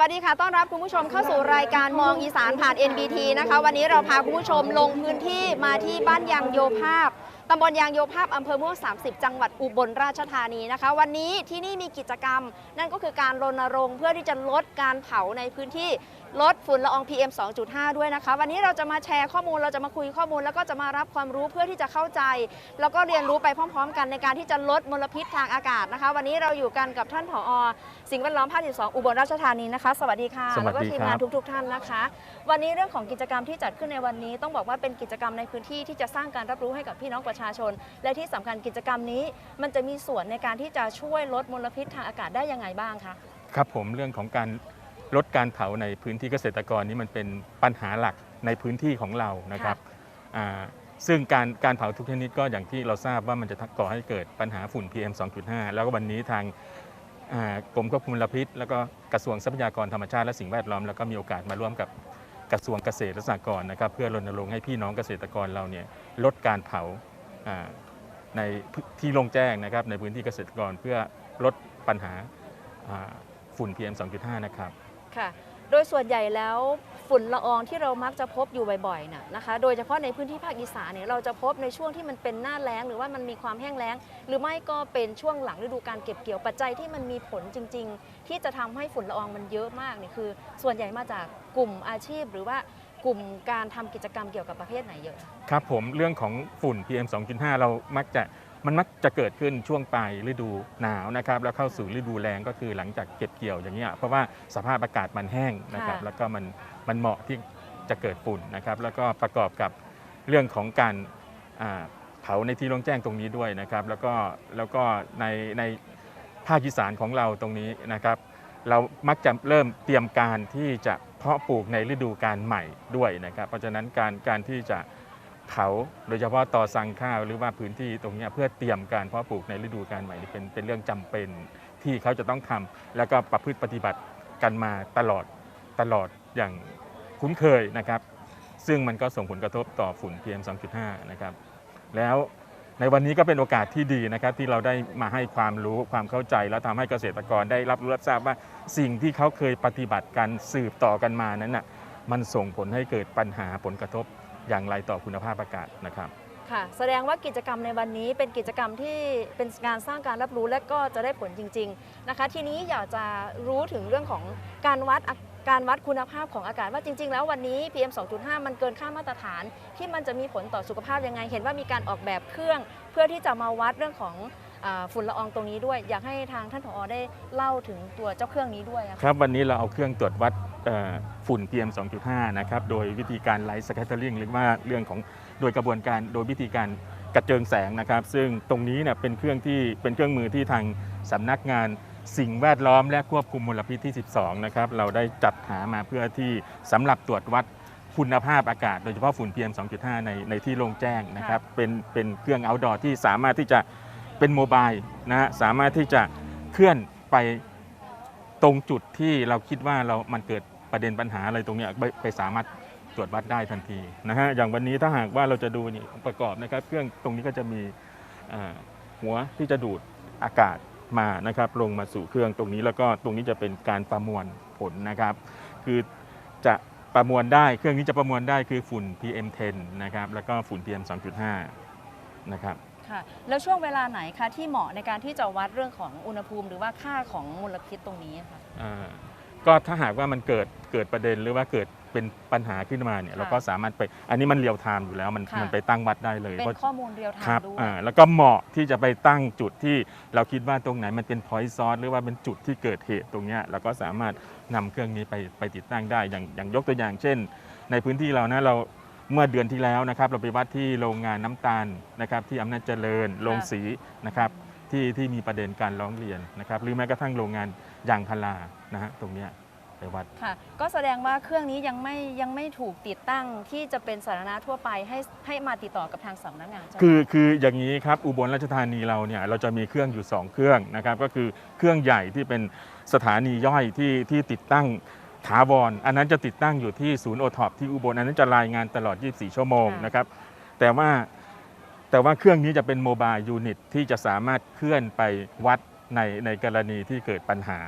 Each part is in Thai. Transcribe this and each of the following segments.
วัสดีค่ะ ต้อนรับคุณผู้ชมเข้าสู่รายการมองอีสานผ่าน NBT นะคะ วันนี้เราพาคุณผู้ชมลงพื้นที่มาที่บ้านยางโยภาพตำบลยางโยภาพอำเภอม่วง30 จังหวัดอุบลราชธานีนะคะ วันนี้ที่นี่มีกิจกรรม นั่นก็คือการรณรงค์เพื่อที่จะลดการเผาในพื้นที่ลดฝุ่นละออง PM 2.5 ด้วยนะคะ วันนี้เราจะมาแชร์ข้อมูลเราจะมาคุยข้อมูล แล้วก็จะมารับความรู้เพื่อที่จะเข้าใจ แล้วก็เรียนรู้ไปพร้อม ๆ กันในการที่จะลดมลพิษทางอากาศนะคะ วันนี้เราอยู่กันกับท่านผอ สิ่งแวดล้อมภาค12อุบลราชธานีนะคะ สวัสดีค่ะ สวัแล้วสก็ดีทีมครับงานทุก ๆ ท่านนะคะ วันนี้เรื่องของกิจกรรมที่จัดขึ้นในวันนี้ ต้องบอกว่าเป็นกิจกรรมในพื้นที่ที่จะสร้างการรับรู้ให้กับพี่น้องประชาชน และที่สำคัญกิจกรรมนี้ มันจะมีส่วนในการที่จะช่วยลดมลพิษทางอากาศได้ยังไงบ้างคะ ครับผมเรื่องของการ ลดการเผาในพื้นที่เกษตรกรนี่มันเป็นปัญหาหลักในพื้นที่ของเรานะครับอ่าซึ่งการการเผาทุกชนิดก็อย่างที่เราทราบว่ามันจะก่อให้เกิดปัญหาฝุ่น PM 2.5 แล้วก็วันนี้ทางอ่ากรมควบคุมมลพิษ แล้วก็กระทรวงทรัพยากรธรรมชาติและสิ่งแวดล้อม แล้วก็มีโอกาสมาร่วมกับกระทรวงเกษตรและสหกรณ์นะครับ เพื่อรณรงค์ให้พี่น้องเกษตรกรเราเนี่ยลดการเผาอ่าในที่โล่งแจ้งนะครับในพื้นที่เกษตรกรเพื่อลดปัญหาอ่าฝุ่น PM 2.5 นะครับ ค่ะ โดยส่วนใหญ่แล้วฝุ่นละอองที่เรามักจะพบอยู่บ่อยๆน่ะนะคะ โดยเฉพาะในพื้นที่ภาคอีสานเนี่ยเราจะพบในช่วงที่มันเป็นหน้าแล้ง หรือว่ามันมีความแห้งแล้ง หรือไม่ก็เป็นช่วงหลังฤดูการเก็บเกี่ยวปัจจัยที่มันมีผลจริง ๆ ที่จะทำให้ฝุ่นละอองมันเยอะมากเนี่ยคือ ส่วนใหญ่มาจากกลุ่มอาชีพหรือว่ากลุ่มการทำกิจกรรมเกี่ยวกับประเภทไหนเยอะ ครับผมเรื่องของฝุ่น PM 2.5 เรามักจะ มันมักจะเกิดขึ้นช่วงปลายฤดูหนาวนะครับแล้วเข้าสู่ฤดูแล้งก็คือหลังจากเก็บเกี่ยวอย่างเงี้ยเพราะว่าสภาพอากาศมันแห้งนะครับค่ะ แล้วก็มันมันเหมาะที่จะเกิดฝุ่นนะครับแล้วก็ประกอบกับเรื่องของการอ่าเผาในที่โล่งแจ้งตรงนี้ด้วยนะครับแล้วก็แล้วก็ในในภาคอีสานของเราตรงนี้นะครับ เรามักจะเริ่มเตรียมการที่จะเพาะปลูกในฤดูการใหม่ด้วยนะครับ เพราะฉะนั้นการการที่จะ เผาโดยเฉพาะต่อสั่งข้าวหรือว่าพื้นที่ตรงนี้เพื่อเตรียมการเพาะปลูกในฤดูการใหม่นี่เป็นเป็นเรื่องจำเป็นที่เขาจะต้องทำแล้วก็ประพฤติปฏิบัติกันมาตลอดตลอดอย่างคุ้นเคยนะครับ ซึ่งมันก็ส่งผลกระทบต่อฝุ่น PM 2.5 นะครับ แล้วในวันนี้ก็เป็นโอกาสที่ดีนะครับ ที่เราได้มาให้ความรู้ความเข้าใจ แล้วทำให้เกษตรกรได้รับรู้รับทราบว่าสิ่งที่เขาเคยปฏิบัติการสืบต่อกันมานั้นน่ะมันส่งผลให้เกิดปัญหาผลกระทบ อย่างไรต่อคุณภาพอากาศนะครับค่ะแสดงว่ากิจกรรมในวันนี้เป็นกิจกรรมที่เป็นการสร้างการรับรู้และก็จะได้ผลจริง ๆนะคะ ทีนี้อยากจะรู้ถึงเรื่องของการวัดอาการวัดคุณภาพของอากาศว่าจริง ๆ แล้ววันนี้ PM 2.5 มันเกินค่ามาตรฐาน ที่มันจะมีผลต่อสุขภาพยังไง เห็นว่ามีการออกแบบเครื่อง เพื่อที่จะมาวัดเรื่องของอาฝุ่นละอองตรงนี้ด้วย อยากให้ทางท่านผอได้เล่าถึงตัวเจ้าเครื่องนี้ด้วยอะค่ะครับวันนี้เราเอาเครื่องตรวจวัดเอ่อ ฝุ่น PM 2.5 นะครับ โดยวิธีการไลท์สแคตเตอริงหรือว่าเรื่องของโดยกระบวนการโดยวิธีการกระเจิงแสงนะครับ ซึ่งตรงนี้เนี่ยเป็นเครื่องที่เป็นเครื่องมือที่ทางสำนักงานสิ่งแวดล้อมและควบคุมมลพิษที่ 12 นะครับ เราได้จัดหามาเพื่อที่สำหรับตรวจวัดคุณภาพอากาศ โดยเฉพาะฝุ่น PM 2.5 ในในที่โล่งแจ้งนะครับ เป็นเป็นเครื่อง outdoor ที่สามารถที่จะเป็นโมบายนะฮะ สามารถที่จะเคลื่อนไปตรงจุดที่เราคิดว่าเรามันเกิด ประเด็นปัญหาอะไรตรงเนี้ยไปไปสามารถตรวจวัดได้ทันทีนะฮะอย่างวันนี้ถ้าหากว่าเราจะดูนี่ประกอบนะครับ เครื่องตรงนี้ก็จะมีอ่าหัวที่จะดูดอากาศมานะครับลงมาสู่เครื่องตรงนี้แล้วก็ตรงนี้จะเป็นการประมวลผลนะครับ คือจะประมวลได้เครื่องนี้จะประมวลได้คือฝุ่น PM10 นะครับแล้วก็ฝุ่น PM 2.5 นะครับค่ะแล้วช่วงเวลาไหนคะที่เหมาะในการที่จะวัดเรื่องของอุณหภูมิ หรือว่าค่าของมลพิษตรงนี้ค่ะอ่า ก็ถ้าหากว่ามันเกิดเกิดประเด็นหรือว่าเกิดเป็นปัญหาขึ้นมาเนี่ยค่ะเราก็สามารถไปอันนี้มันเรียลไทม์อยู่แล้วมันค่ะ มันไปตั้งวัดได้เลยเป็นเพราะข้อมูลเรียลไทครับม์ด้วยอ่าแล้วก็เหมาะที่จะไปตั้งจุดที่เราคิดว่าตรงไหนมันเป็นพอยต์ซอสหรือว่าเป็นจุดที่เกิดเหตุตรงเนี้ยเราก็สามารถนำเครื่องนี้ไปไปติดตั้งได้อย่างอย่างยกตัวอย่าง เช่น ในพื้นที่เรานะเราเมื่อเดือนที่แล้วนะครับ เราไปวัดที่โรงงานน้ำตาลนะครับ ที่อำนาจเจริญโรงสีนะครับที่ที่มีประเด็นการร้องเรียนนะครับ หรือแม้กระทั่งโรงงาน ยางพารานะฮะตรงเนี้ยไปวัด ค่ะ ก็แสดงว่าเครื่องนี้ยังไม่ยังไม่ถูกติดตั้งที่จะเป็นสาธารณะทั่วไปให้ให้มาติดต่อกับทางสำนักงานใช่ไหมคือคืออย่างนี้ครับอุบลราชธานีเราเนี่ยเราจะมีเครื่องอยู่ 2 เครื่องนะครับก็คือเครื่องใหญ่ที่เป็นสถานีย่อยที่ที่ติดตั้งถาวรอันนั้นจะติดตั้งอยู่ที่ศูนย์โอท็อปที่อุบลอันนั้นจะรายงานตลอด 24 ชั่วโมงนะครับแต่ว่าแต่ว่าเครื่องนี้จะเป็นโมบายยูนิตที่จะสามารถเคลื่อนไปวัด ในในกรณีที่เกิดปัญหา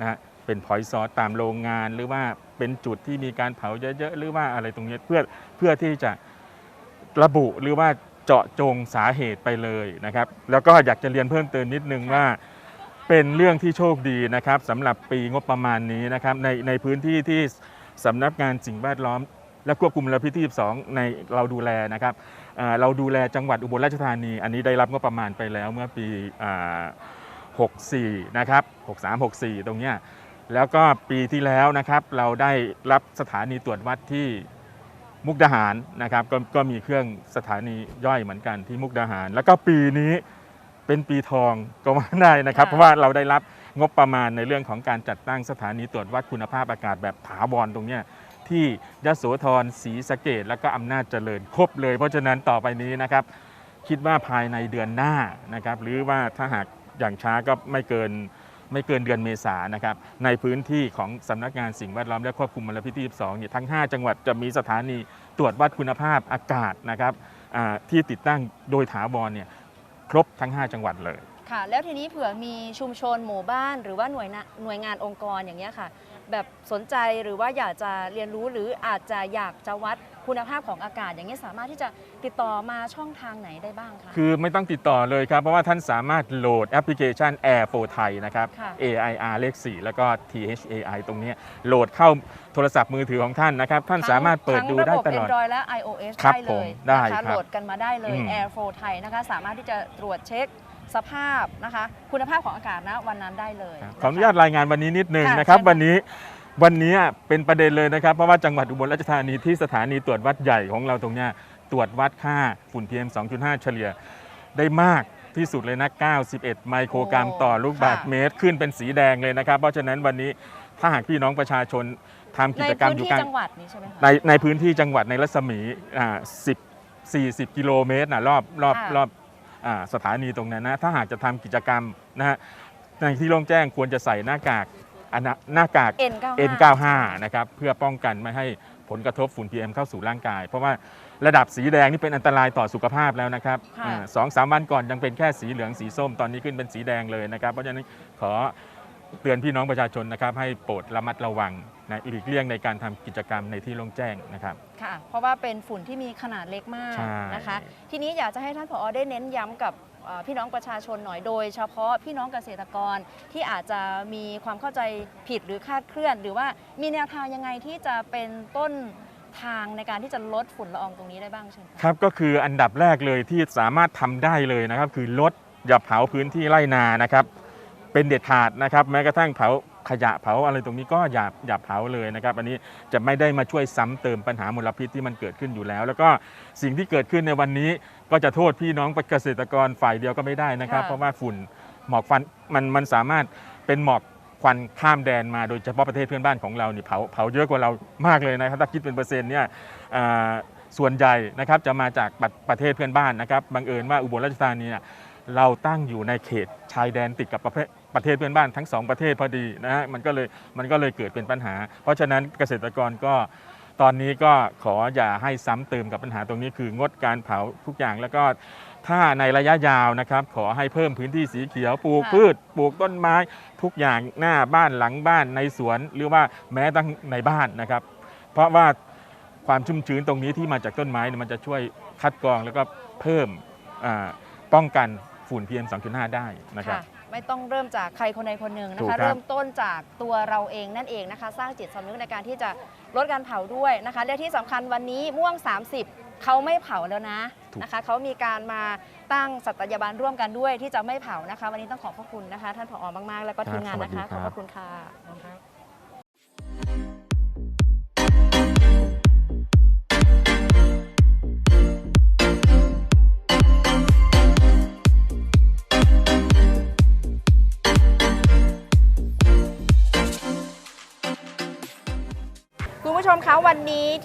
นะฮะเป็นพอยต์ซอสตามโรงงานหรือว่าเป็นจุดที่มีการเผาเยอะๆหรือว่าอะไรตรงนี้เพื่อเพื่อที่จะระบุหรือว่าเจาะจงสาเหตุไปเลยนะครับ แล้วก็อยากจะเรียนเพิ่มเติมนิดนึงว่า เป็นเรื่องที่โชคดีนะครับสำหรับปีงบประมาณนี้นะครับในในพื้นที่ที่สำนักงานสิ่งแวดล้อม และควบคุมมลพิษที่12 ในเราดูแลนะครับอ่าเราดูแลจังหวัดอุบลราชธานี อันนี้ได้รับงบประมาณไปแล้วเมื่อปีอ่า 64 นะครับ 63 64 ตรงเนี้ยแล้วก็ปีที่แล้วนะครับเราได้รับสถานีตรวจวัดที่มุกดาหารนะครับกก็มีเครื่องสถานีย่อยเหมือนกันที่มุกดาหาร แล้วก็ปีนี้เป็นปีทองก็ว่าได้นะครับค่ะเพราะว่าเราได้รับงบประมาณในเรื่องของการจัดตั้งสถานีตรวจวัดคุณภาพอากาศแบบถาวรตรงเนี้ยที่ยโสธรศรีสะเกดแล้วก็อำนาจเจริญครบเลย เพราะฉะนั้นต่อไปนี้นะครับ คิดว่าภายในเดือนหน้านะครับ หรือว่าถ้าหาก อย่างช้าก็ไม่เกินไม่เกินเดือนเมษานะครับ ในพื้นที่ของสำนักงานสิ่งแวดล้อมและควบคุมมลพิษที่ 12 เนี่ยทั้ง 5 จังหวัดจะมีสถานีตรวจวัดคุณภาพอากาศนะครับที่ติดตั้งโดยถาวรเนี่ยครบทั้ง 5 จังหวัดเลยค่ะแล้วทีนี้เผื่อมีชุมชนหมู่บ้าน หรือว่าหน่วยหน่วยงานองค์กรอย่างเงี้ยค่ะ แบบสนใจหรือว่าอยากจะเรียนรู้หรืออาจจะอยากจะวัดคุณภาพของอากาศ อย่างเงี้ยสามารถที่จะติดต่อมาช่องทางไหนได้บ้างคะ คือไม่ต้องติดต่อเลยครับ เพราะว่าท่านสามารถโหลดแอปพลิเคชัน Air for Thai นะครับ ค่ะ AIR เลข 4 แล้วก็ THAI ตรงเนี้ยโหลดเข้าโทรศัพท์มือถือของท่านนะครับ ท่านสามารถเปิดดูได้ตลอดทั้งระบบ Android และ iOS ครับได้เลยผมได้นะคะครับโหลดกันมาได้เลย อืม Air 4ไทยนะคะสามารถที่จะตรวจเช็ค สภาพนะคะ คุณภาพของอากาศณวันนั้นได้เลยขออนุญาตรายงานวันนี้นิดนึงค่ะนะครับเชิญค่ะวันนี้วันนี้เป็นประเด็นเลยนะครับ เพราะว่าจังหวัดอุบลราชธานีที่สถานีตรวจวัดใหญ่ของเราตรงเนี้ยตรวจวัดค่าฝุ่น PM 2.5 เฉลี่ยได้มากที่สุดเลยนะ 91 ไมโครกรัมต่อลูกบาศก์เมตร ขึ้นเป็นสีแดงเลยนะครับ เพราะฉะนั้นวันนี้ถ้าหากพี่น้องประชาชนทำกิในจกรรมพื้นอยู่ที่กลางจังหวัดนี้ใช่ไหมคะในในพื้นที่จังหวัดในรัศมีอ่า10 40 กิโลเมตรนะรอบรอบค่ะรอบอ่า สถานีตรงนั้นนะถ้าหากจะทำกิจกรรมนะฮะในที่โล่งแจ้งควรจะใส่หน้ากากอนนะหน้ากาก N95 N95 นะครับเพื่อป้องกันไม่ให้ผลกระทบฝุ่น PM เข้าสู่ร่างกาย เพราะว่าระดับสีแดงนี่เป็นอันตรายต่อสุขภาพแล้วนะครับค่ะอ่าสองสามวันก่อนยังเป็นแค่สีเหลืองสีส้มตอนนี้ขึ้นเป็นสีแดงเลยนะครับ เพราะฉะนั้นขอเตือนพี่น้องประชาชนนะครับให้โปรดระมัดระวัง นะหลีกเลี่ยงในการทำกิจกรรมในที่โล่งแจ้งนะครับค่ะ เพราะว่าเป็นฝุ่นที่มีขนาดเล็กมากใช่นะคะ ทีนี้อยากจะให้ท่านผอได้เน้นย้ำกับเอ่อพี่น้องประชาชนหน่อยโดย เฉพาะพี่น้องเกษตรกรที่อาจจะมีความเข้าใจผิดหรือคลาดเคลื่อน หรือว่ามีแนวทางยังไงที่จะเป็นต้นทางในการที่จะลดฝุ่นละอองตรงนี้ได้บ้างเชิญค่ะครับก็คืออันดับแรกเลยที่สามารถทำได้เลยนะครับ คือลดอย่าเผาพื้นที่ไร่นานะครับ เป็นเด็ดขาดนะครับ แม้กระทั่งเผา ขยะเผาอะไรตรงนี้ก็อย่าอย่าเผาเลยนะครับ อันนี้จะไม่ได้มาช่วยซ้ำเติมปัญหามลพิษที่มันเกิดขึ้นอยู่แล้ว แล้วก็สิ่งที่เกิดขึ้นในวันนี้ก็จะโทษพี่น้องเกษตรกรฝ่ายเดียวก็ไม่ได้นะครับค่ะเพราะว่าฝุ่นหมอกควันมันมันสามารถเป็นหมอกควันข้ามแดนมาโดยเฉพาะประเทศเพื่อนบ้านของเรานี่เผาเผาเยอะกว่าเรามากเลยนะครับถ้าคิดเป็นเปอร์เซ็นต์เนี่ยอ่าส่วนใหญ่นะครับจะมาจากประประเทศเพื่อนบ้านนะครับบังเอิญว่าอุบลราชธานีเนี่ย เราตั้งอยู่ในเขตชายแดนติดกับประเทศประเทศเพื่อนบ้านทั้งสองประเทศพอดีนะฮะมันก็เลยมันก็เลยเกิดเป็นปัญหา เพราะฉะนั้นเกษตรกรก็ตอนนี้ก็ขออย่าให้ซ้ำเติมกับปัญหาตรงนี้คืองดการเผาทุกอย่างแล้วก็ถ้าในระยะยาวนะครับ ขอให้เพิ่มพื้นที่สีเขียวปลูกพืช ปลูกต้นไม้ ทุกอย่างหน้าบ้านหลังบ้านในสวน หรือว่าแม้ตั้งในบ้านนะครับ เพราะว่าความชุ่มชื้นตรงนี้ที่มาจากต้นไม้มันจะช่วยคัดกรองแล้วก็เพิ่มป้องกัน ฝุ่น PM 2.5 ได้นะครับ ค่ะไม่ต้องเริ่มจากใครคนใดคนหนึ่งนะถูกครัคะ บเริ่มต้นจากตัวเราเองนั่นเองนะคะ สร้างจิตสำนึกในการที่จะลดการเผาด้วยนะคะและที่สำคัญวันนี้ม่วง 30 เขาไม่เผาแล้วนะนะคะเขามีการมาตั้งสัตยาบันร่วมกันด้วยที่จะไม่เผานะคะ วันนี้ต้องขอบพระคุณนะคะ ท่านผอมากๆ แล้วก็ทีมงานนะคะขอบพระคุณค่ะ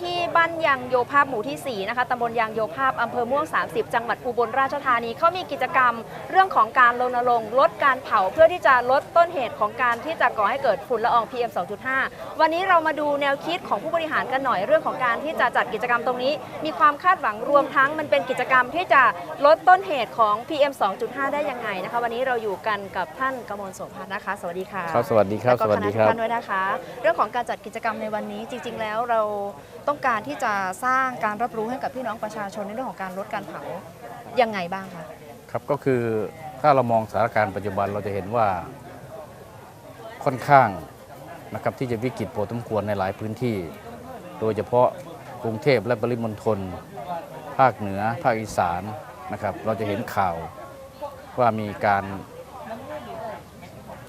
ที่ บ้านยางโยภาพหมู่ที่ 4 นะคะตำบลยางโยภาพอำเภอม่วง 30 จังหวัดอุบลราชธานีเขามีกิจกรรมเรื่องของการรณรงค์ลดการเผาเพื่อที่จะลดต้นเหตุของการที่จะก่อให้เกิดฝุ่นละออง PM 2.5 วันนี้เรามาดูแนวคิดของผู้บริหารกันหน่อยเรื่องของการที่จะจัดกิจกรรมตรงนี้ มีความคาดหวังรวมทั้งมันเป็นกิจกรรมที่จะลดต้นเหตุของ PM 2.5 ได้ยังไงนะคะ วันนี้เราอยู่กันกับท่านกมลโสภานะคะ สวัสดีค่ะครับสวัสดีครับแล้วก็สวัสดีคครัณะทุกบท่านด้วยนะคะ เรื่องของการจัดกิจกรรมในวันนี้จริง ๆ แล้วเราต้องการที่จะสร้างการรับรู้ให้กับพี่น้องประชาชนในเรื่องของการลดการเผายังไงบ้างคะครับก็คือถ้าเรามองสถานการณ์ปัจจุบันเราจะเห็นว่าค่อนข้างนะครับที่จะวิกฤตพอสมควรในหลายพื้นที่ โดยเฉพาะกรุงเทพและปริมณฑลภาคเหนือ ภาคอีสานนะครับเราจะเห็นข่าวว่ามีการ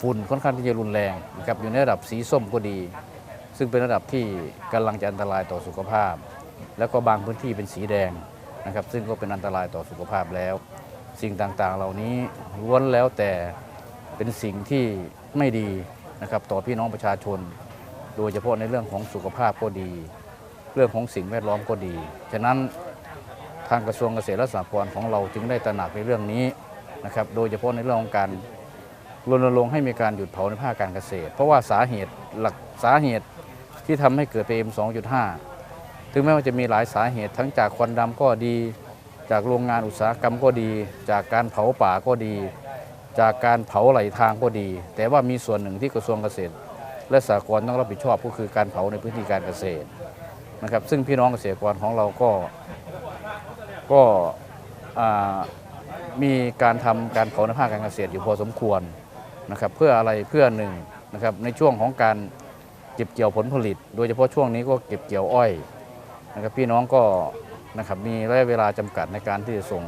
ฝุ่นค่อนข้างที่จะรุนแรงนะครับอยู่ในระดับสีส้มก็ดี ซึ่งเป็นระดับที่กำลังจะอันตรายต่อสุขภาพ แล้วก็บางพื้นที่เป็นสีแดงนะครับซึ่งก็เป็นอันตรายต่อสุขภาพแล้ว สิ่งต่างๆ เหล่านี้ล้วนแล้วแต่เป็นสิ่งที่ไม่ดีนะครับต่อพี่น้องประชาชน โดยเฉพาะในเรื่องของสุขภาพก็ดี เรื่องของสิ่งแวดล้อมก็ดี ฉะนั้นทางกระทรวงเกษตรและสหกรณ์ของเราจึงได้ตระหนักในเรื่องนี้นะครับโดยเฉพาะในเรื่องของการ รณรงค์ให้มีการหยุดเผาในภาคการเกษตร เพราะว่าสาเหตุหลักสาเหตุที่ทำให้เกิด PM 2.5 ถึงแม้ว่าจะมีหลายสาเหตุทั้งจากควันดำก็ดี จากโรงงานอุตสาหกรรมก็ดี จากการเผาป่าก็ดี จากการเผาไหลทางก็ดี แต่ว่ามีส่วนหนึ่งที่กระทรวงเกษตร และสหกรณ์ต้องรับผิดชอบก็คือการเผาในพื้นที่การเกษตรนะครับ ซึ่งพี่น้องเกษตรกรของเราก็ก็มีการทำการเผาในภาคการเกษตรอยู่พอสมควร นะครับเพื่ออะไรเพื่อหนึ่งนะครับในช่วงของการเก็บเกี่ยวผลผลิต โดยเฉพาะช่วงนี้ก็เก็บเกี่ยวอ้อยนะครับพี่น้องก็นะครับมีระยะเวลาจำกัดในการที่จะส่ง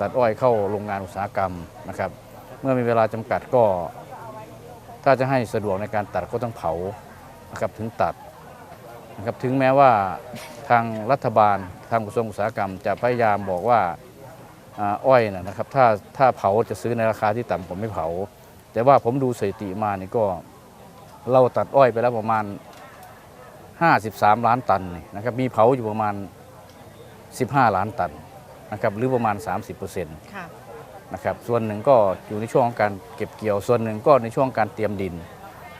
ตัดอ้อยเข้าโรงงานอุตสาหกรรมนะครับ เมื่อมีเวลาจำกัดก็ ถ้าจะให้สะดวกในการตัดก็ต้องเผานะครับถึงตัดนะครับถึงแม้ว่าทางรัฐบาลทางกระทรวงอุตสาหกรรม จะพยายามบอกว่าอ้อยนะนะครับถ้าถ้าเผาจะซื้อในราคาที่ต่ำกว่าไม่เผา แต่ว่าผมดูสถิติมานี่ก็เราตัดอ้อยไปแล้วประมาณ 53 ล้านตันนี่นะครับมีเผาอยู่ประมาณ 15 ล้านตันนะครับหรือประมาณ 30%ค่ะนะครับส่วนหนึ่งก็อยู่ในช่วงของการเก็บเกี่ยว ส่วนหนึ่งก็ในช่วงการเตรียมดิน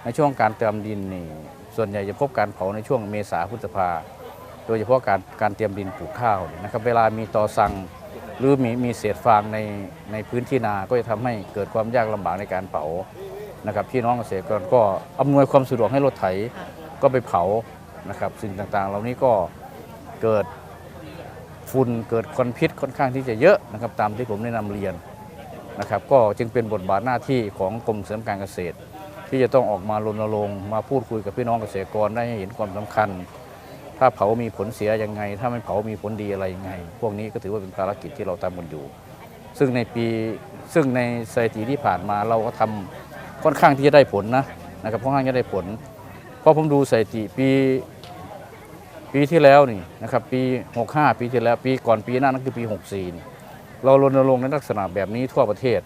ในช่วงการเตรียมดินนี่ส่วนใหญ่จะพบการเผาในช่วงเมษาพฤษภาโดยเฉพาะการการเตรียมดินปลูกข้าวเนี่ยนะครับเวลามีตอสัง หรือมีมีเศษฟางในในพื้นที่นาก็จะทำให้เกิดความยากลำบากในการเผานะครับพี่น้องเกษตรกรก็อำนวยความสะดวกให้รถไถค่ะก็ไปเผานะครับสิ่งต่างๆ เหล่านี้ก็เกิดฝุ่นเกิดควันพิษค่อนข้างที่จะเยอะนะครับตามที่ผมได้นำเรียนนะครับก็จึงเป็นบทบาทหน้าที่ของกรมเสริมการเกษตร ที่จะต้องออกมารณรงค์มาพูดคุยกับพี่น้องเกษตรกรได้ให้เห็นความสำคัญ ถ้าเผามีผลเสียยังไง ถ้าไม่เผามีผลดีอะไรยังไง พวกนี้ก็ถือว่าเป็นภารกิจที่เราทำกันอยู่ ซึ่งในปีซึ่งในสถิติที่ผ่านมาเราก็ทำค่อนข้างที่จะได้ผลนะนะครับค่อนข้างจะได้ผล เพราะผมดูสถิติปีปีที่แล้วนี่นะครับปี 65 ปีที่แล้วปีก่อนปีหน้านั่นคือปี 64นี่เรารณรงค์ในลักษณะแบบนี้ทั่วประเทศ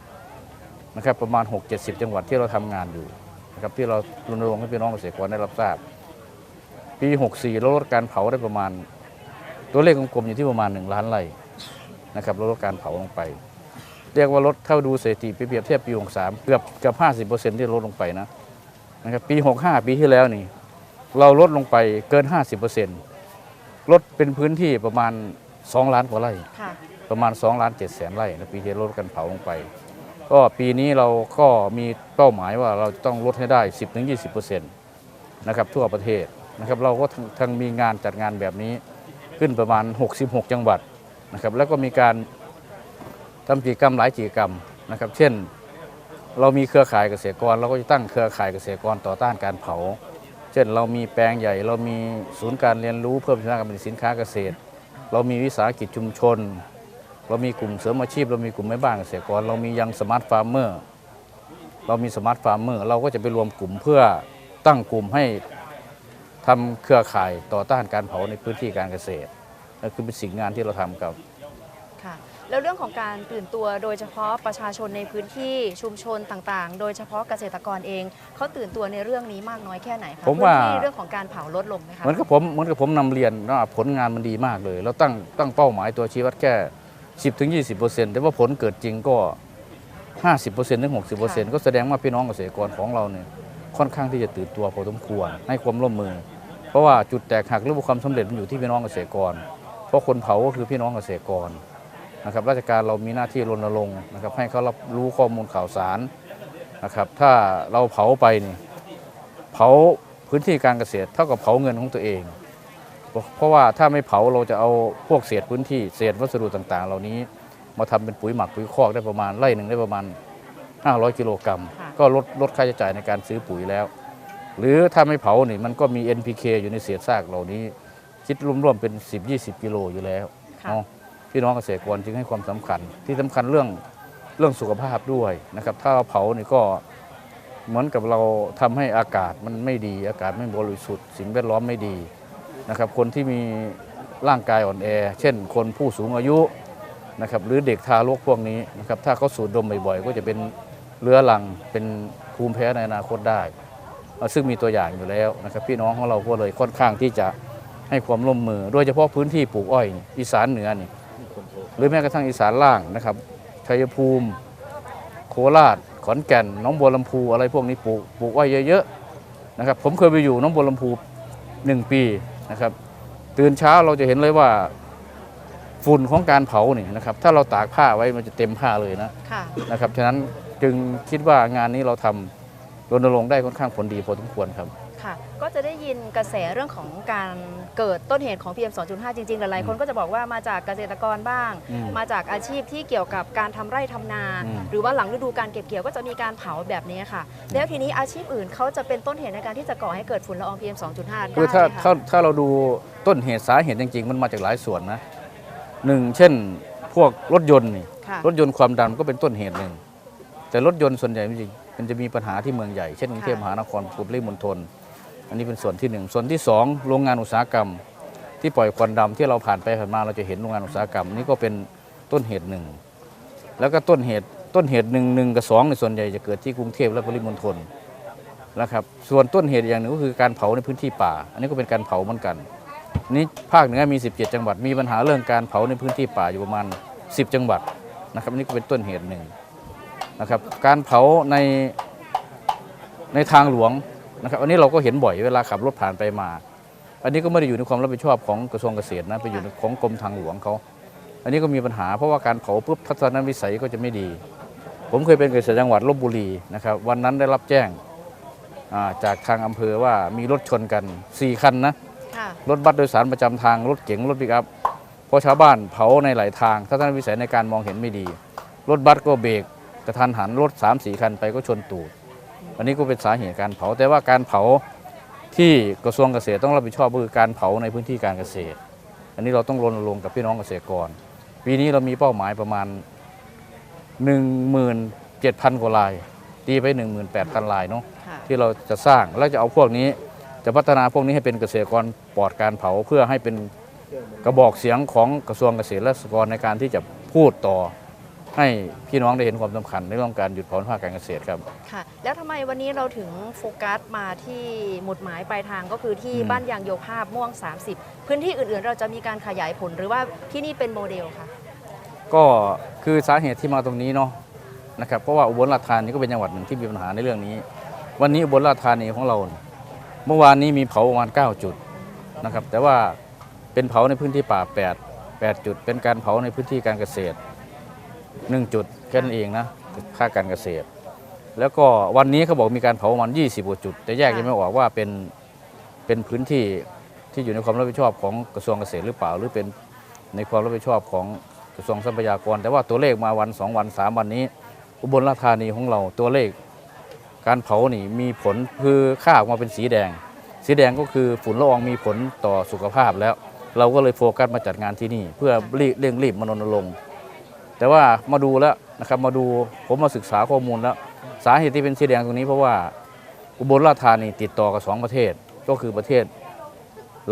นะครับประมาณ 6-70 จังหวัดที่เราทำงานอยู่นะครับที่เรารณรงค์ให้พี่น้องเกษตรกรได้รับทราบ ปี 64 เราลดการเผาได้ประมาณ ตัวเลขกลมๆอยู่ที่ประมาณ 1 ล้านไร่นะครับเราลดการเผาลงไป เรียกว่าลดเท่าดูสถิติไปเปรียบเทียบปี 63 เกือบเกือบ 50%ที่ลดลงไปนะนะครับปี 65 ปีที่แล้วนี่ เราลดลงไปเกิน 50%ลดเป็นพื้นที่ประมาณ 2 ล้านกว่าไร่ค่ะประมาณ2ล้าน7แสนไร่นะปีที่ลดกันเผาลงไปก็ปีนี้เราก็มีเป้าหมายว่าเราจะต้องลดให้ได้ 10-20%นะครับทั่วประเทศ นะครับเราก็ทั้งมีงานจัดงานแบบนี้ขึ้นประมาณ 66 จังหวัดนะครับแล้วก็มีการทำกิจกรรมหลายกิจกรรมนะครับ เช่น เรามีเครือข่ายเกษตรกร เราก็จะตั้งเครือข่ายเกษตรกรต่อต้านการเผา เช่น เรามีแปลงใหญ่ เรามีศูนย์การเรียนรู้เพิ่มพัฒนาการผลิตสินค้าเกษตร เรามีวิสาหกิจชุมชน เรามีกลุ่มเสริมอาชีพ เรามีกลุ่มแม่บ้านเกษตรกร เรามียังสมาร์ทฟาร์มเมอร์เรามีสมาร์ทฟาร์มเมอร์เราก็จะไปรวมกลุ่มเพื่อตั้งกลุ่มให้ ทำเครือข่ายต่อต้านการเผาในพื้นที่การเกษตรนั่นคือเป็นสิ่งงานที่เราทำกับค่ะแล้วเรื่องของการตื่นตัวโดยเฉพาะประชาชนในพื้นที่ชุมชนต่างๆ โดยเฉพาะเกษตรกรเองเขาตื่นตัวในเรื่องนี้มากน้อยแค่ไหนคะผมว่าพื้นที่เรื่องของการเผาลดลงไหมคะเหมือนกับผมเหมือนกับผมนำเรียนว่าผลงานมันดีมากเลย เราตั้งตั้งเป้าหมายตัวชี้วัดแค่ 10ถึง20 แต่ว่าผลเกิดจริงก็ 50 ถึง 60 ก็แสดงว่าพี่น้องเกษตรกรของเราเนี่ย ค่อนข้างที่จะตื่นตัวพอสมควรให้ความร่วมมือ เพราะว่าจุดแตกหักหรือความสำเร็จมันอยู่ที่พี่น้องเกษตรกร เพราะคนเผาก็คือพี่น้องเกษตรกรนะครับราชการเรามีหน้าที่รณรงค์นะครับให้เขารับรู้ข้อมูลข่าวสารนะครับถ้าเราเผาไปนี่เผาพื้นที่การเกษตรเท่ากับเผาเงินของตัวเอง เพราะว่าถ้าไม่เผาเราจะเอาพวกเศษพื้นที่เศษวัสดุต่างๆ เหล่านี้มาทำเป็นปุ๋ยหมักปุ๋ยคอกได้ประมาณไร่หนึ่งได้ประมาณ 500 กิโลกรัมค่ะก็ลดลดค่าใช้จ่ายในการซื้อปุ๋ยแล้ว หรือถ้าไม่เผานี่มันก็มี NPK อยู่ในเศษซากเหล่านี้ คิดรวมๆเป็น 10-20 กิโลอยู่แล้วค่ะเนาะพี่น้องเกษตรกรจึงให้ความสำคัญ ที่สำคัญเรื่องเรื่องสุขภาพด้วยนะครับ ถ้าเราเผานี่ก็เหมือนกับเราทำให้อากาศมันไม่ดี อากาศไม่บริสุทธิ์สิ่งแวดล้อมไม่ดีนะครับ คนที่มีร่างกายอ่อนแอ เช่น คนผู้สูงอายุนะครับหรือเด็กทารกพวกนี้นะครับถ้าเขาสูดดมบ่อยๆ ก็จะเป็น เรื้อรังเป็นภูมิแพ้ในอนาคตได้ ซึ่งมีตัวอย่างอยู่แล้วนะครับพี่น้องของเราก็เลยค่อนข้างที่จะให้ความร่วมมือ โดยเฉพาะพื้นที่ปลูกอ้อยนี่อีสานเหนือนี่หรือแม้กระทั่งอีสานล่างนะครับชัยภูมิ โคราชขอนแก่นหน้องบัวลำพูอะไรพวกนี้ปลูกปลูกอ้อยเยอะๆนะครับผมเคยไปอยู่หน้องบัวลำพูหนึ่งปีนะครับตื่นเช้าเราจะเห็นเลยว่าฝุ่นของการเผานี่นะครับถ้าเราตากผ้าไว้มันจะเต็มผ้าเลยนะค่ะนะครับฉะนั้น จึงคิดว่างานนี้เราทำรณรงค์ได้ค่อนข้างผลดีพอสมควรครับค่ะก็จะได้ยินกระแสเรื่องของการเกิดต้นเหตุของ PM 2.5 จริงๆ หลายๆ คนก็จะบอกว่ามาจากเกษตรกรบ้างอืมมาจากอาชีพที่เกี่ยวกับการทำไร่ทำนาอืมหรือว่าหลังฤดูการเก็บเกี่ยวก็จะมีการเผาแบบนี้ค่ะ แล้วทีนี้อาชีพอื่นเขาจะเป็นต้นเหตุในการที่จะก่อให้เกิดฝุ่นละออง PM 2.5 ได้คือถ้าไหมถ้าคะถ้าเราดูต้นเหตุสาเหตุจริง ๆ มันมาจากหลายส่วนนะหนึ่งเช่นพวกรถยนต์นี่ค่ะรถยนต์ความดันก็เป็นต้นเหตุหนึ่ง แต่รถยนต์ส่วนใหญ่จริงมันจะมีปัญหาที่เมืองใหญ่ เช่นกรุงเทพมหานครกรุงเทพมณฑลอันนี้เป็นส่วนที่หนึ่งส่วนที่สองโรงงานอุตสาหกรรม ที่ปล่อยควันดำที่เราผ่านไปผ่านมาเราจะเห็นโรงงานอุตสาหกรรมนี่ก็เป็นต้นเหตุหนึ่งแล้วก็ต้นเหตุต้นเหตุหนึ่งหนึ่งกับสองในส่วนใหญ่จะเกิดที่กรุงเทพและปริมณฑลนะครับส่วนต้นเหตุอย่างหนึ่งก็คือการเผาในพื้นที่ป่า อันนี้ก็เป็นการเผาเหมือนกันนี่ภาคเหนือมี 17 จังหวัดมีปัญหาเรื่องการเผาในพื้นที่ป่าอยู่ประมาณ 10 จังหวัดนะครับอันนี่ก็เป็นต้นเหตุหนึ่ง นะครับการเผาในในทางหลวงนะครับอันนี้เราก็เห็นบ่อยเวลาขับรถผ่านไปมา อันนี้ก็ไม่ได้อยู่ในความรับผิดชอบของกระทรวงเกษตรนะไปอยู่ในของกรมทางหลวงเขาอันนี้ก็มีปัญหาเพราะว่าการเผาปุ๊บทัศนวิสัยก็จะไม่ดี ผมเคยเป็นเกษตรจังหวัดลบบุรีนะครับวันนั้นได้รับแจ้งอ่าจากทางอำเภอว่ามีรถชนกัน 4 คันนะค่ะรถบัสโดยสารประจำทางรถเก๋งรถปิกอัพเพราะชาวบ้านเผาในหลายทางทัศนวิสัยในการมองเห็นไม่ดี รถบัสก็เบรกก ระทันหันรถ3 4คันไปก็ชนตูด อันนี้ก็เป็นสาเหตุการเผา แต่ว่าการเผาที่กระทรวงเกษตรต้องรับผิดชอบก็คือการเผาในพื้นที่การเกษตร อันนี้เราต้องรณรงค์กับพี่น้องเกษตรกร ปีนี้เรามีเป้าหมายประมาณ 17,000 กว่าลายตีไป 18,000 ลายเนาะค่ะที่เราจะสร้างแล้วจะเอาพวกนี้จะพัฒนาพวกนี้ให้เป็นเกษตรกรปลอดการเผาเพื่อให้เป็นกระบอกเสียงของกระทรวงเกษตรและสหกรณ์ในการที่จะพูดต่อ ให้พี่น้องได้เห็นความสำคัญในเรื่องการหยุดเผาภาคการเกษตรครับค่ะแล้วทำไมวันนี้เราถึงโฟกัสมาที่หมุดหมายปลายทางก็คือที่อืมบ้านยางโยภาพม่วง 30 พื้นที่อื่นๆ เราจะมีการขยายผลหรือว่าที่นี่เป็นโมเดลคะก็คือสาเหตุที่มาตรงนี้เนาะนะครับเพราะว่าอุบลราชธานีก็เป็นจังหวัดหนึ่งที่มีปัญหาในเรื่องนี้ วันนี้อุบลราชธานีของเราเนี่ยเมื่อวานนี้มีเผาประมาณ 9 จุดนะครับแต่ว่าเป็นเผาในพื้นที่ป่า 8 8 จุด เป็นการเผาในพื้นที่การเกษตร 1จุดแค่นั้นเองนะภาคการเกษตร แล้วก็วันนี้เขาบอกมีการเผาประมาณ20กว่าจุด แต่แยกยังไม่ออกว่าเป็นเป็นพื้นที่ที่อยู่ในความรับผิดชอบของกระทรวงเกษตรหรือเปล่า หรือเป็นในความรับผิดชอบของกระทรวงทรัพยากร แต่ว่าตัวเลขมาวัน 2 วัน 3 วันนี้ อุบลราชธานีของเราตัวเลข การเผานี่มีผลคือค่าออกมาเป็นสีแดง สีแดงก็คือฝุ่นละอองมีผลต่อสุขภาพแล้ว เราก็เลยโฟกัสมาจัดงานที่นี่ เพื่อรีบเร่งรีบมารณรงค์ แต่ว่ามาดูแล้วนะครับมาดูผมมาศึกษาข้อมูลแล้ว สาเหตุที่เป็นสีแดงตรงนี้เพราะว่าอุบลราชธานีติดต่อกับสองประเทศก็คือประเทศ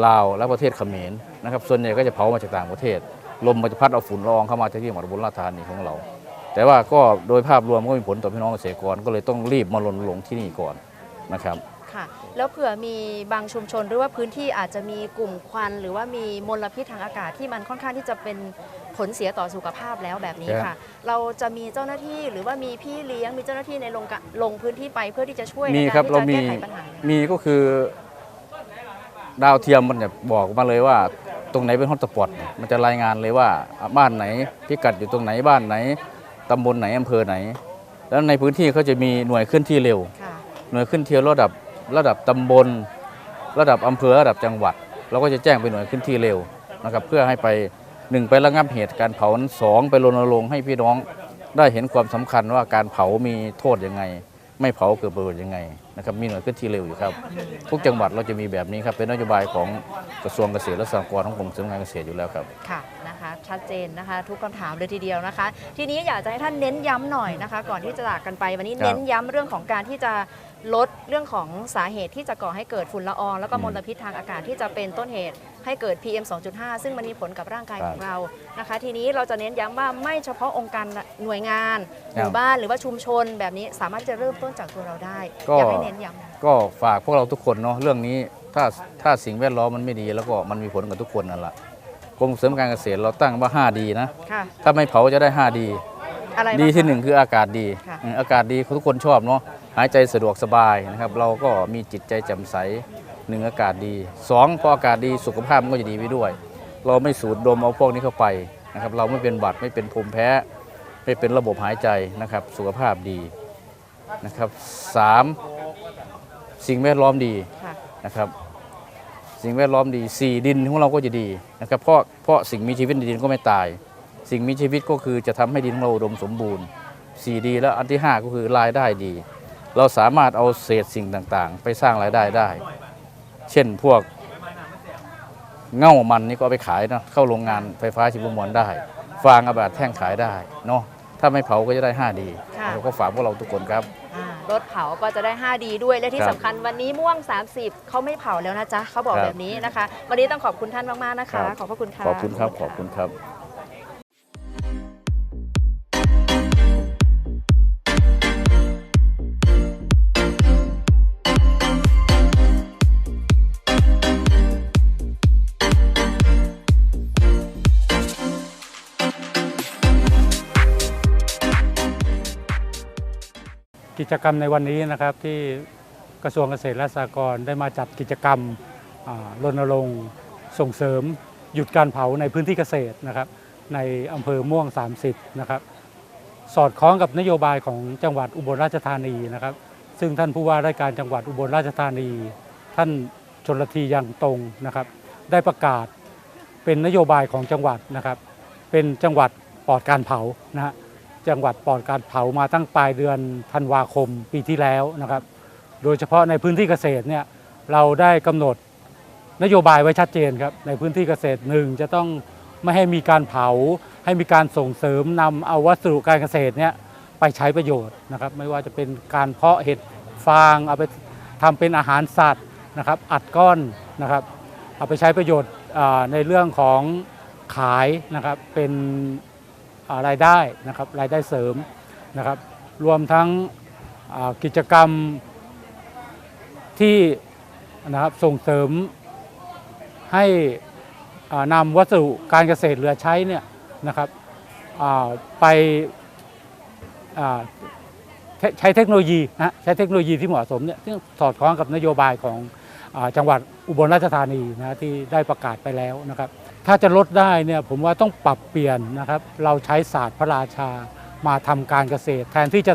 ลาวและประเทศเขมรนะครับส่วนใหญ่ก็จะเผามาจากต่างประเทศ ลมมันจะพัดเอาฝุ่นละอองเข้ามาที่จังหวัดอุบลราชธานีของเรา แต่ว่าก็โดยภาพรวมก็มีผลต่อพี่น้องเกษตรกรก็เลยต้องรีบมารณรงค์ที่นี่ก่อนนะครับ ค่ะ แล้วเผื่อมีบางชุมชนหรือว่าพื้นที่อาจจะมีกลุ่มควัน หรือว่ามีมลพิษทางอากาศที่มันค่อนข้างที่จะเป็นผลเสียต่อสุขภาพแล้วแบบนี้ครัค่ะบเราจะมีเจ้าหน้าที่หรือว่ามีพี่เลี้ยงมีเจ้าหน้าที่ในลงกะลงพื้นที่ไปเพื่อที่จะช่วยในมีการครับที่เราจะมีแก้ไขปัญหามีก็คือดาวเทียมมันจะบอกมาเลยว่า ตรงไหนเป็นฮอตสปอตมันจะรายงานเลยว่าบ้านไหนพิกัดอยู่ตรงไหนบ้านไหนตำบลไหนอำเภอไหน แล้วในพื้นที่เขาจะมีหน่วยเคลื่อนที่เร็ว ค่ะ หน่วยขึ้นเทียระดับ ระดับตำบล ระดับอำเภอระดับจังหวัด เราก็จะแจ้งไปหน่วยขึ้นที่เร็วนะครับเพื่อให้ไปหนึ่งไประงับเหตุการเผานั้นสองไปรณรงค์ให้พี่น้องได้เห็นความสำคัญว่าการเผามีโทษยังไง ไม่เผาเกิดประโยชน์ยังไงนะครับมีหน่วยขึ้นที่เร็วอยู่ครับ ทุกจังหวัดเราจะมีแบบนี้ครับเป็นนโยบายของกระทรวงเกษตรและสหกรณ์ของกรมเสริมการเกษตรอยู่แล้วครับค่ะนะคะชัดเจนนะคะ ทุกคำถามเลยทีเดียวนะคะ ทีนี้อยากจะให้ท่านเน้นย้ำหน่อยนะคะ ก่อนที่จะจากกันไปวันนี้ครับเน้นย้ำเรื่องของการที่จะ ลดเรื่องของสาเหตุที่จะก่อให้เกิดฝุ่นละออง แล้วก็อืมมลพิษทางอากาศที่จะเป็นต้นเหตุให้เกิด PM 2.5 ซึ่งมันมีผลกับร่างกายครับของเรานะคะ ทีนี้เราจะเน้นย้ำว่าไม่เฉพาะองค์การหน่วยงานหครับมู่บ้านหรือว่าชุมชนแบบนี้สามารถจะเริ่มต้นจากตัวเราได้ก็อยากให้เน้นย้ำก็ฝากพวกเราทุกคนเนาะเรื่องนี้ถ้าถ้าสิ่งแวดล้อมมันไม่ดี แล้วก็มันมีผลกับทุกคนนั่นแหละกรมเสริมการเกษตรเราตั้งว่า5ดีนะค่ะถ้าไม่เผาจะได้5ดี อะไรดีบ้างที่คะหนึ่งคืออากาศดีค่ะ อืมอากาศดีทุกคนชอบเนาะหายใจสะดวกสบายนะครับ เราก็มีจิตใจแจ่มใสหนึ่งอากาศดีสองพออากาศดีสุขภาพมันก็จะดีไปด้วย เราไม่สูดดมเอาพวกนี้เข้าไปนะครับ เราไม่เป็นบัดไม่เป็นภูมิแพ้ ไม่เป็นระบบหายใจนะครับ สุขภาพดีนะครับสามสิ่งแวดล้อมดี ค่ะ นะครับสิ่งแวดล้อมดีสี่ดินของเราก็จะดีนะครับเพราะเพราะสิ่งมีชีวิตในดินก็ไม่ตาย สิ่งมีชีวิตก็คือจะทำให้ดินของเราอุดมสมบูรณ์สี่ดี แล้วอันที่ห้าก็คือรายได้ดี เราสามารถเอาเศษสิ่งต่างๆ ไปสร้างรายได้ได้ เช่นพวกเง่ามันนี่ก็เอาไปขายเนาะเข้าโรงงานไฟฟ้าชิบุมวลได้ ฟางอาบาดแท่งขายได้เนาะถ้าไม่เผาก็จะได้ 5 ดีค่ะเราก็ฝากพวกเราทุกคนครับอ่ารถเผาก็จะได้ 5 ดีด้วย และที่ครับสำคัญวันนี้ม่วง 30 เขาไม่เผาแล้วนะจ๊ะเขาบอกครับแบบนี้นะคะ วันนี้ต้องขอบคุณท่านมาก ๆ นะครัคะบขอบพระคุณค่ะ ขอบคุณครับ ขอบคุณครับ จกรรมในวันนี้นะครับที่กระทรวงเกษตรและสหกรณ์ได้มาจัดกิจกรรมรณรงค์ส่งเสริม หยุดการเผาในพื้นที่เกษตรนะครับในอำเภอม่วง 30นะครับสอดคล้องกับนโยบายของจังหวัดอุบลราชธานีนะครับ ซึ่งท่านผู้ว่าราชการจังหวัดอุบลราชธานี ท่านชนลทียังตรงนะครับ ได้ประกาศเป็นนโยบายของจังหวัดนะครับ เป็นจังหวัดปลอดการเผานะฮะ จังหวัดปลอดการเผามาตั้งปลายเดือนธันวาคมปีที่แล้วนะครับ โดยเฉพาะในพื้นที่เกษตรเนี่ยเราได้กำหนดนโยบายไว้ชัดเจนครับในพื้นที่เกษตรหนึ่งจะต้องไม่ให้มีการเผา ให้มีการส่งเสริมนำเอาวัสดุการเกษตรเนี่ยไปใช้ประโยชน์นะครับ ไม่ว่าจะเป็นการเพาะเห็ดฟางเอาไปทำเป็นอาหารสัตว์นะครับอัดก้อนนะครับเอาไปใช้ประโยชน์ในเรื่องของขายนะครับเป็น รายได้นะครับรายได้เสริมนะครับรวมทั้งกิจกรรมที่นะครับส่งเสริมให้นำวัสดุการเกษตรเหลือใช้เนี่ยนะครับไปใช้เทคโนโลยีนะใช้เทคโนโลยีที่เหมาะสมเนี่ยซึ่งสอดคล้องกับนโยบายของอจังหวัดอุบลราชธานีนะที่ได้ประกาศไปแล้วนะครับ ถ้าจะลดได้เนี่ยผมว่าต้องปรับเปลี่ยนนะครับ เราใช้ศาสตร์พระราชามาทำการเกษตร แทนที่จะ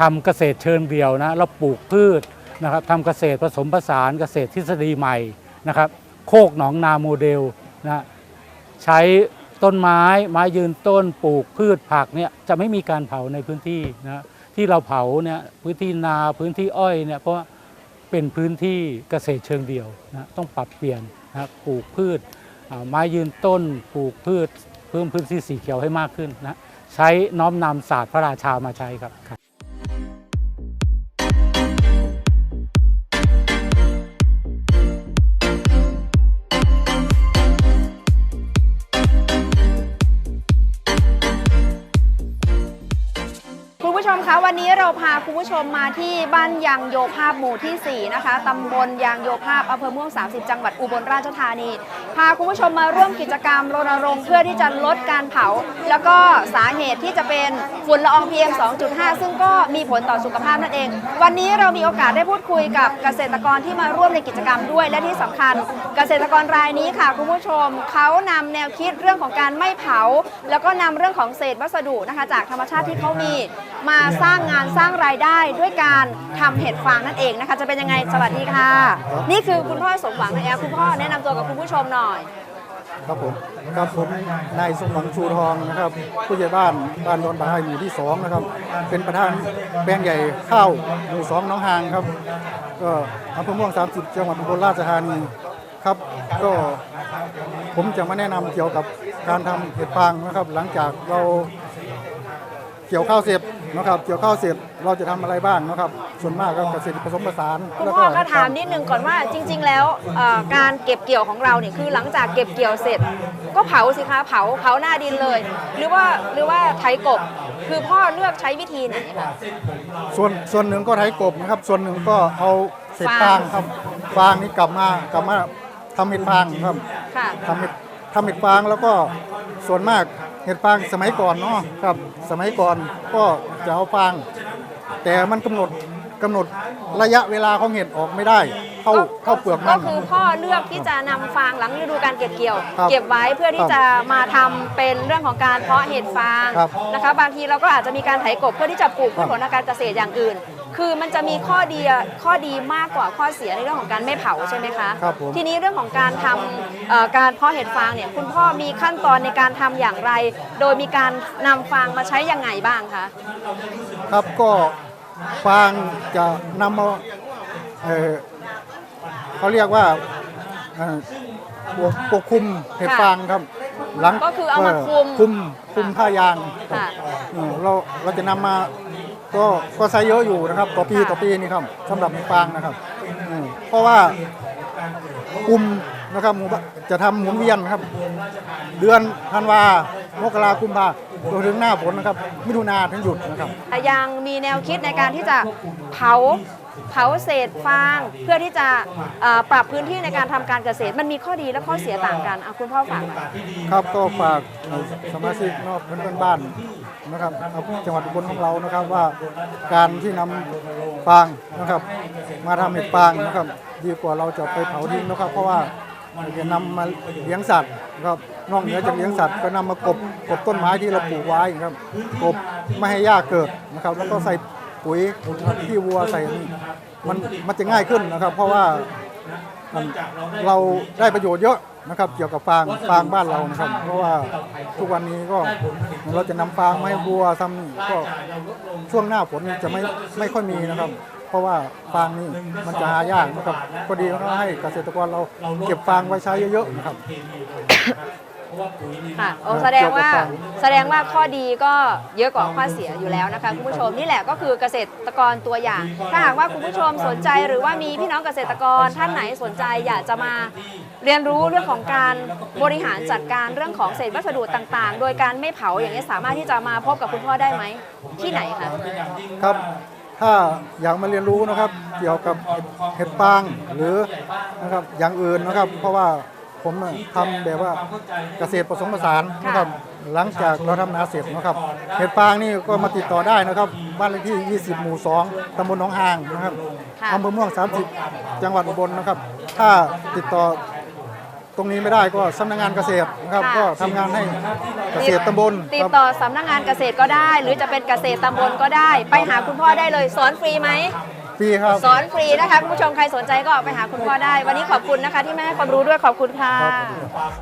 ทำเกษตรเชิงเดียวนะเราปลูกพืชนะครับทำเกษตรผสมผสานเกษตรทฤษฎีใหม่นะครับ โคกหนองนาโมเดลนะใช้ต้นไม้ไม้ยืนต้นปลูกพืชผักเนี่ยจะไม่มีการเผาในพื้นที่นะที่เราเผาเนี่ยพื้นที่นาพื้นที่อ้อยเนี่ยเพราะเป็นพื้นที่เกษตรเชิงเดียวนะต้องปรับเปลี่ยนนะปลูกพืช ไม้ยืนต้นปลูกพืชเพิ่มพื้นที่สีเขียวให้มากขึ้นนะใช้น้อมนำศาสตร์พระราชามาใช้ครับครับคุณผู้ชมคะวันนี้เราพาคุณผู้ชมมาที่บ้านยางโยภาพหมู่ที่ 4 นะคะตำบลยางโยภาพอำเภอม่วง 30 จังหวัดอุบลราชธานีพาคุณผู้ชมมาร่วมกิจกรรมรณรงค์เพื่อที่จะลดการเผา แล้วก็สาเหตุที่จะเป็นฝุ่นละออง PM 2.5 ซึ่งก็มีผลต่อสุขภาพนั่นเอง วันนี้เรามีโอกาสได้พูดคุยกับเกษตรกรที่มาร่วมในกิจกรรมด้วยและที่สำคัญ เกษตรกรรายนี้ค่ะคุณผู้ชมเขานำแนวคิดเรื่องของการไม่เผา แล้วก็นำเรื่องของเศษวัสดุนะคะจากธรรมชาติที่เขามีมาสร้างงานสร้างรายได้ด้วยการทำเห็ดฟางนั่นเองนะคะจะเป็นยังไงสวัสดีค่ะ นี่คือคุณพ่อสมหวังนะแอร์คุณพ่อแนะนำตัวกับคุณผู้ชมหน่อยครับผมครับผมนายสมหวังชูทองนะครับ ผู้ใหญ่บ้านบ้านดอนบายหมู่ที่สองนะครับ เป็นประธานแปลงใหญ่ข้าวหมู่สองหน้องหางครับ ก็อำเภอม่วง 30 จังหวัดอุบลราชธานีครับ ก็ผมจะมาแนะนำเกี่ยวกับการทำเห็ดฟางนะครับ หลังจากเราเกี่ยวข้าวเสร็จ นะครับเกี่ยวข้าวเสร็จเราจะทำอะไรบ้างนะครับ ส่วนมากก็เกษตรผสมผสานคุณแล้วพ่ก็อก็ถามนิดนึงก่อนว่าจริง ๆ แล้วเอ่อการเก็บเกี่ยวของเราเนี่ยคือหลังจากเก็บเกี่ยวเสร็จ ก็เผาสิคะเผาเผาหน้าดินเลย หรือว่าหรือว่าไถกบ คือพ่อเลือกใช้วิธีไหนคะ ส่วนส่วนหนึ่งก็ไถกบนะครับ ส่วนหนึ่งก็เอาเศษฟางฟางครับฟางนี้กลับมากลับมาทำเห็ดฟางครับค่ะ ทำเห็ด ทำเห็ดฟางแล้วก็ส่วนมากเห็ดฟางสมัยก่อนเนาะครับ สมัยก่อนก็จะเอาฟาง แต่มันกำหนดกำหนดระยะเวลาของเห็ดออกไม่ได้เท่าเท่าเปลือกมัก็นคือพ่อเลือกที่จะนำฟางหลังฤดูการเก็บเกี่ยวครับเก็บไว้เพื่อที่ครับจะมาทำเป็นเรื่องของการเพาะเห็ดฟางครับนะคะบางทีเราก็อาจจะมีการไถกบเพื่อที่จะปลูกพืครัชบผลทางการเกษตรอย่างอื่น คือมันจะมีข้อดีข้อดีมากกว่าข้อเสียในเรื่องของการไม่เผาใช่ไหมคะครับผม ทีนี้เรื่องของการทำเอ่อการเพาะเห็ดฟางเนี่ยคุณพ่อมีขั้นตอนในการทำอย่างไร โดยมีการนำฟางมาใช้ยังไงบ้างคะครับก็ฟางจะนำมาเอ่อเขาเรียกว่าเอ่อปกปกคลุมเห็ดฟางครับ หลังก็คือเอามาคลุมคุมคุมผ้ายางครับค่ะ เออเราเราจะนำมา ก็ก็ใช้เยอะอยู่นะครับต่อปีค่ะต่อปีนี่ครับสำหรับเห็ดฟางนะครับเออเพราะว่าคุมนะครับหมู่บ้านจะทำหมุนเวียนครับ เดือนธันวามกราคุมภาจนถึงหน้าฝนนะครับ มิถุนาถึงหยุดนะครับยังมีแนวคิดในการที่จะเผาเผาเศษฟางเพื่อที่จะเอ่อปรับพื้นที่ในการทำการเกษตร มันมีข้อดีและข้อเสียต่างกันเอาคุณพ่อฝากหน่อย ครับก็ฝากสมาชิกนอกเพื่อนๆบ้าน นะครับจังหวัดอุบลของเรานะครับว่าการที่นำฟางนะครับ มาทำเห็ดฟางนะครับ ดีกว่าเราจะไปเผาทิ้งนะครับ เพราะว่าจะนำมาเลี้ยงสัตว์นะครับนอกเหนือจากเลี้ยงสัตว์ก็นำมากบกบต้นไม้ที่เราปลูกไว้ครับกบไม่ให้หญ้าเกิดนะครับ แล้วก็ใส่ปุ๋ยที่วัวใส่นี่มันมันจะง่ายขึ้นนะครับ เพราะว่าเราได้ประโยชน์เยอะ นะครับ เกี่ยวกับฟางฟางบ้านเรานะครับ เพราะว่าทุกวันนี้ก็เราจะนำฟางมาให้บัวทำนี่ก็ช่วงหน้าฝนจะไม่ไม่ค่อยมีนะครับ เพราะว่าฟางนี่มันจะหายากนะครับก็ดีก็ให้เกษตรกรเราเก็บฟางไว้ใช้เยอะๆนะครับ ค่ะโอ้แสดงว่าแสดงว่าข้อดีก็เยอะกว่าข้อเสียอยู่แล้วนะคะคุณผู้ชมนี่แหละก็คือเกษตรกรตัวอย่าง ถ้าหากว่าคุณผู้ชมสนใจหรือว่ามีพี่น้องเกษตรกรท่านไหนสนใจอยากจะมาเรียนรู้เรื่องของการบริหารจัดการเรื่องของเศษวัสดุต่างๆ โดยการไม่เผาอย่างนี้ยสามารถที่จะมาพบกับคุณพ่อได้ไหมที่ไหนคะครับถ้าอยากมาเรียนรู้นะครับ เกี่ยวกับเห็ดฟางหรือนะครับอย่างอื่นนะครับ เพราะว่า ผมน่ะทำแบบว่าเกษตรผสมผสานนะครับ หลังจากเราทำนาเสร็จนะครับเห็ดฟางนี่ก็มาติดต่อได้นะครับบ้านเลขที่ 20 หมู่ 2ตำบลหนองหางนะครับค่ะอำเภอม่วง 30 จังหวัดอุบลนะครับ ถ้าติดต่อตรงนี้ไม่ได้ก็สำนักงานเกษตรนะครับ ค่ะ ก็ทำงานให้เกษตรตำบลติดครับ ต่อสำนักงานเกษตรก็ได้ หรือจะเป็นเกษตรตำบลก็ได้ ไปหาคุณพ่อได้เลยสอนฟรีไหม ฟรีครับ สอนฟรีนะคะคุณผู้ชมใครสนใจก็ไปหาคุณพ่อได้ วันนี้ขอบคุณนะคะที่มาให้ความรู้ด้วยขอบคุณค่ะครับ